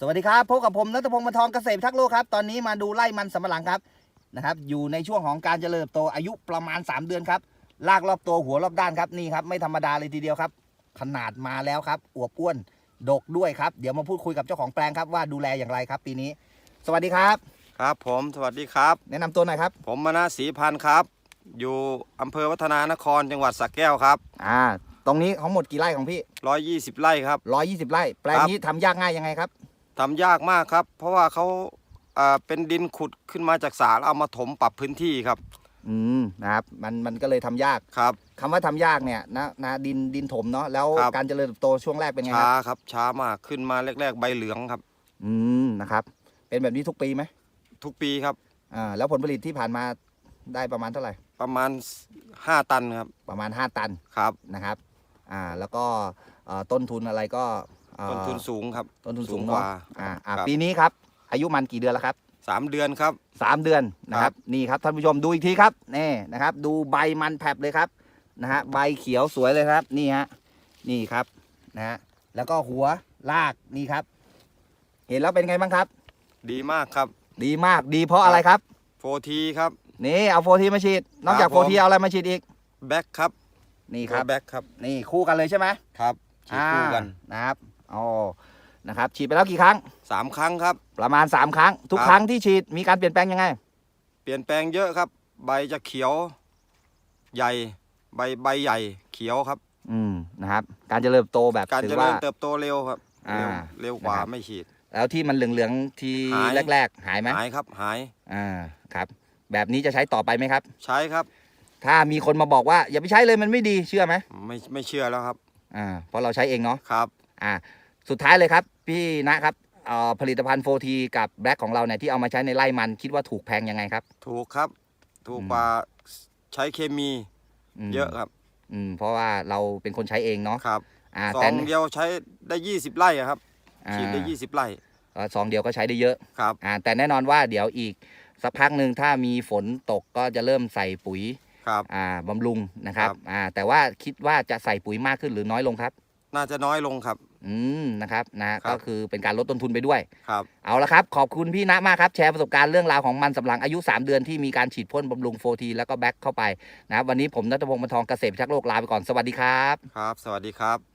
สวัสดีครับพบกับผมนัทพงศ์มนทองเกษตรทักษ์โลกครับตอนนี้มาดูไร่มันสำปะหลังครับนะครับอยู่ในช่วงของการเจริญเติบโตอายุประมาณ 3 เดือนครับลากรอบตัวหัวรอบด้านครับนี่ครับไม่ธรรมดาเลยทีเดียวครับ ขนาดมาแล้วครับอวบอ้วนดกด้วยครับเดี๋ยวมาพูดคุยกับเจ้าของแปลงครับว่าดูแลอย่างไรครับ ปีนี้ สวัสดีครับ ครับผมสวัสดีครับ แนะนำตัวหน่อยครับ ผมมนาศรีพันธ์ครับ อยู่อำเภอวัฒนานครจังหวัดสระแก้วครับ อ่า ตรงนี้ทั้งหมดกี่ไร่ของพี่ 120 ไร่ครับ 120 ไร่ แปลงครับนี้ทำยากง่ายยังไงครับ ทำยากมากครับ เพราะว่าเขาอ่าเป็นดินขุดขึ้นมาจากสาแล้วเอามาถมปรับพื้นที่ครับอืมนะครับมันมันก็เลยทำยากครับ คำว่าทำยากเนี่ยนะนะดินดินถมเนาะแล้วครับ การเจริญเติบโตช่วงแรกเป็นไงคช้ารับครับ ช้ามากขึ้นมาแรก ๆ ใบเหลืองครับ อืมนะครับ เป็นแบบนี้ทุกปีไหมทุกปีครับ อ่าแล้วผลผลิตที่ผ่านมาได้ประมาณเท่าไหร่ ประมาณ 5 ตันครับประมาณ 5 ตันครับ นะครับ อ่า แล้วก็เอ่อต้นทุนอะไรก็เอ่อต้นทุนสูงครับ ต้นทุนสูงกเนาะว่าอ่าอ่าครับ ปีนี้ครับ อายุมันกี่เดือนแล้วครับ3เดือนครับ สามเดือนนะคครัรับบนี่ครับท่านผู้ชมดูอีกทีครับนี่นะครับ ดูใบมันแผลบเลยครับนะฮะใบเขียวสวยเลยครับนี่ฮะนี่ครับนะฮะแล้วก็หัวรากนี่ครับ เห็นแล้วเป็นไงบ้างครับ ดีมากครับดีมากดีเพราะอะไรครับโฟทีครับ นี่เอาโฟทีมาฉีดนอกจากคโฟรับผมทีเอาอะไรมาฉีดอีกแบ็คครับนี่ครับ แบ็คครับนี่คู่กันเลยใช่ไหมครับฉีดคู่กัน อ่านะครับ อ๋อนะครับฉีดไปแล้วกี่ครั้ง สามครั้งครับ ประมาณ 3 ครั้ง ทุกครับ ครั้งที่ฉีดมีการเปลี่ยนแปลงยังไง เปลี่ยนแปลงเยอะครับ ใบจะเขียว ใหญ่ ใบใบใหญ่เขียวครับ อืมนะครับ การเจริญเติบโตแบบการถืเจอริว่า ญเติบโตเร็วครับ อ่าเร็วเร็วกว่านะครับ ไม่ฉีด แล้วที่มันเหลืองๆทีหาย แรก ๆ หายไหมหายครับหายอ่าครับ แบบนี้จะใช้ต่อไปไหมครับ ใช้ครับ ถ้ามีคนมาบอกว่าอย่าไปใช้เลยมันไม่ดีเชื่อไหมไม่ไม่เชื่อแล้วครับ อ่าเพราะเราใช้เองเนาะครับ อ่าสุดท้ายเลยครับพี่นะครับเอ่อผลิตภัณฑ์โฟทีกับแบล็กของเราเนี่ยที่เอามาใช้ในไร่มันคิดว่าถูกแพงยังไงครับ ถูกครับ ถูกอืมกว่าใช้เคมีมเยอะครับ อืมเพราะว่าเราเป็นคนใช้เองเนาะครับอ่าซอแต่งเดียวใช้ได้ยี่สิบไร่อะครับอ่าฉีดได้ยี่สิบไร่เอ่อซองเดียวก็ใช้ได้เยอะครับอ่าแต่แน่นอนว่าเดี๋ยวอีกสักพักหนึ่งถ้ามีฝนตกก็จะเริ่มใส่ปุ๋ยครับอ่าบำรุงนะครับครับอ่าแต่ว่าคิดว่าจะใส่ปุ๋ยมากขึ้นหรือน้อยลงครับ น่าจะน้อยลงครับ อืมนะครับนะครับก็คือเป็นการลดต้นทุนไปด้วย ครับ เอาละครับ ขอบคุณพี่ณมากครับ แชร์ประสบการณ์เรื่องราวของมันสำปะหลังอายุ 3 เดือนที่มีการฉีดพ่นบำรุงโฟทีแล้วก็แบ็คเข้าไปนะครับวันนี้ผมนัทพงศ์มนทองเกษตรพิทักษ์โลกลาไปก่อนสวัสดีครับ ครับ สวัสดีครับ